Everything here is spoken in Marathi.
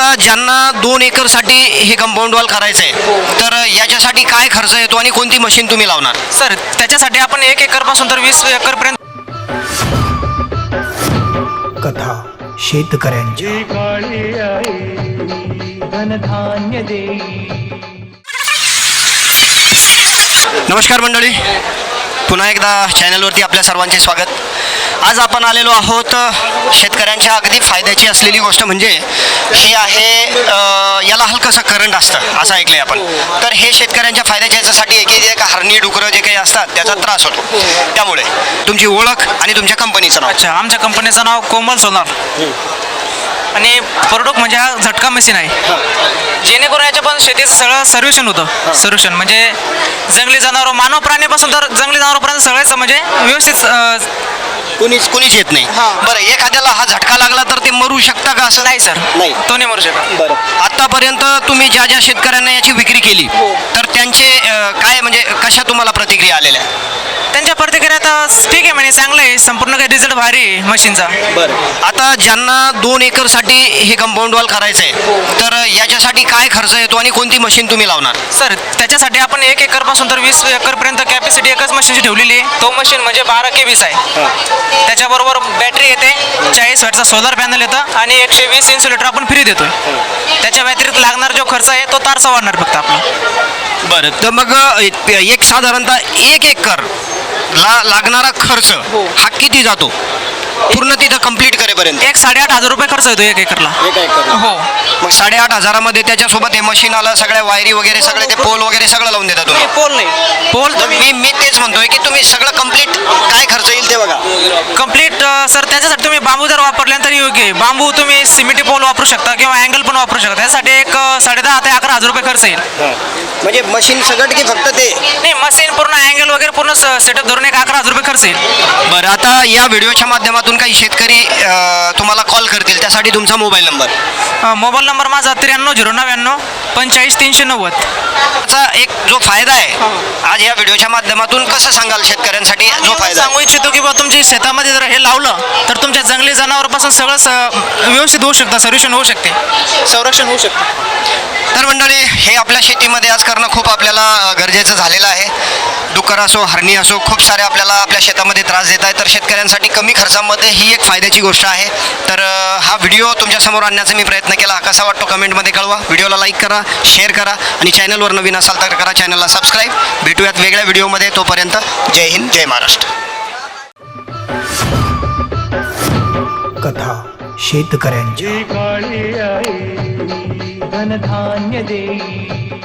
आता ज्यांना दोन एकरसाठी हे कंपाऊंड वॉल करायचं आहे तर याच्यासाठी काय खर्च येतो आणि कोणती मशीन तुम्ही लावणार? सर त्याच्यासाठी आपण एक एकरपासून तर वीस एकरपर्यंत कथा शेतकऱ्यांच्या. जी काळी आई धनधान्य देई. नमस्कार मंडळी. पुन्हा एकदा चॅनलवरती आपल्या सर्वांचे स्वागत. आज आपण आलेलो आहोत शेतकऱ्यांच्या अगदी फायद्याची असलेली गोष्ट म्हणजे ही आहे याला हलकंसं करंट असतं असं ऐकलं आहे आपण. तर हे शेतकऱ्यांच्या फायद्याच्या याच्यासाठी आहे की जे का हरणी डुकरं जे काही असतात त्याचा त्रास होतो. त्यामुळे तुमची ओळख आणि तुमच्या कंपनीचं नाव. अच्छा आमच्या कंपनीचं नाव कोमल सोनार. आणि प्रोडक्ट म्हणजे हा झटका मशीन आहे. जेणेकरून याच्या पण शेतीचं सगळं सर्वेक्षण होतं. सर्वेक्षण. म्हणजे जंगली जनावर मानव प्राण्यापासून तर जंगली जनावरांपर्यंत सगळ्याच म्हणजे व्यवस्थित अं, कुणीच कुणीच येत नाही. बरं एखाद्याला हा झटका लागला तर ते मरू शकता का असं? नाही सर. नाही. तो नाही मरू शकत. बरं. आतापर्यंत तुम्ही ज्या ज्या शेतकऱ्यांना याची विक्री केली तर त्यांचे अ, काय म्हणजे कशा तुम्हाला प्रतिक्रिया आलेल्या त्यांच्या प्रतिक्रियात अं, ठीक आहे म्हणे चांगलं आहे. संपूर्ण काही रिझल्ट भारी आहे मशीनचा. बरं. आता ज्यांना दोन एकरसाठी हे कंपाऊंड वॉल करायचं आहे तर याच्यासाठी काय खर्च येतो आणि कोणती मशीन तुम्ही लावणार? सर त्याच्यासाठी आपण एक एकरपासून तर वीस एकरपर्यंत कॅपॅसिटी एकच मशीनची ठेवलेली आहे. तो मशीन म्हणजे बारा के वीस आहे. त्याच्याबरोबर बॅटरी येते चाळीस वॅटचा सोलर पॅनल येतं आणि एकशे वीस इन्सुलेटर आपण फ्री देतोय. त्याच्या व्यतिरिक्त लागणारा जो खर्च आहे तो तारचा वाढणार फक्त आपला. बरं तर मग एक साधारणतः एक एकर ला लागणारा खर्च हा. किती जातो? पूर्ण तिथं कंप्लीट करेपर्यंत. एक साडेआठ हजार रुपये खर्च येतो एक एकरला. एक एकर. हो. मग साडेआठ हजारामध्ये त्याच्यासोबत हे मशीन आलं सगळ्या वायरी वगैरे सगळे ते पोल वगैरे सगळं लावून देता तुम्ही? पोल नाही. पोल तर मी मी तेच म्हणतोय की तुम्ही सगळं कंप्लीट काय खर्च येईल ते बघा. कंप्लीट सर त्याच्यासाठी तुम्ही बांबू जर वापरल्या तरी योग्य आहे. बांबू तुम्ही सिमेंटी पोल वापरू शकता किंवा अँगल पण वापरू शकता. त्यासाठी एक अं, साडेदहा ते अकरा हजार रुपये खर्च येईल. म्हणजे मशीन सगळं की फक्त ते? मशीन पूर्ण अँगल वगैरे पूर्ण सेटअप धरून एक अकरा हजार रुपये खर्च येईल बरं आता या व्हिडिओच्या माध्यमातून काही शेतकरी अ, तुम्हाला कॉल करतील त्यासाठी तुमचा मोबाईल नंबर अ, मोबाईल नंबर माझा त्र्याण्णव झिरो नव्याण्णव पंचेचाळीस तीनशे नव्वद. त्याचा एक जो फायदा आहे आज या व्हिडिओच्या माध्यमातून कसं सांगाल शेतकऱ्यांसाठी जो फायदा आहे? सांगू इच्छितो की बा तुमच्या शेतामध्ये जर हे लावलं तर तुमच्या जंगली जनावरांपासून सगळं स- व्यवस्थित होऊ शकतं सर्वेक्षण होऊ शकते. संरक्षण होऊ शकते. तर मंडळी हे आपल्या शेतीमध्ये आज करणं खूप आपल्याला गरजेचं झालेलं आहे. डुकर असो हरणी असो खूप सारे आपल्याला आपल्या शेतामध्ये त्रास देत आहे तर शेतकऱ्यांसाठी कमी खर्चामध्ये ही एक फायद्याची गोष्ट आहे. तर हा व्हिडिओ तुमच्यासमोर आणण्याचा मी प्रयत्न केला. कसा वाटतो कमेंटमध्ये कळवा. व्हिडिओला लाईक करा शेअर करा आणि चॅनलवर नवीन असाल तर करा चॅनलला सबस्क्राईब. भेटूयात वेगळ्या व्हिडिओमध्ये. तोपर्यंत जय हिंद जय महाराष्ट्र. कथा. शेतकऱ्यांच्या. धनधान्य देई.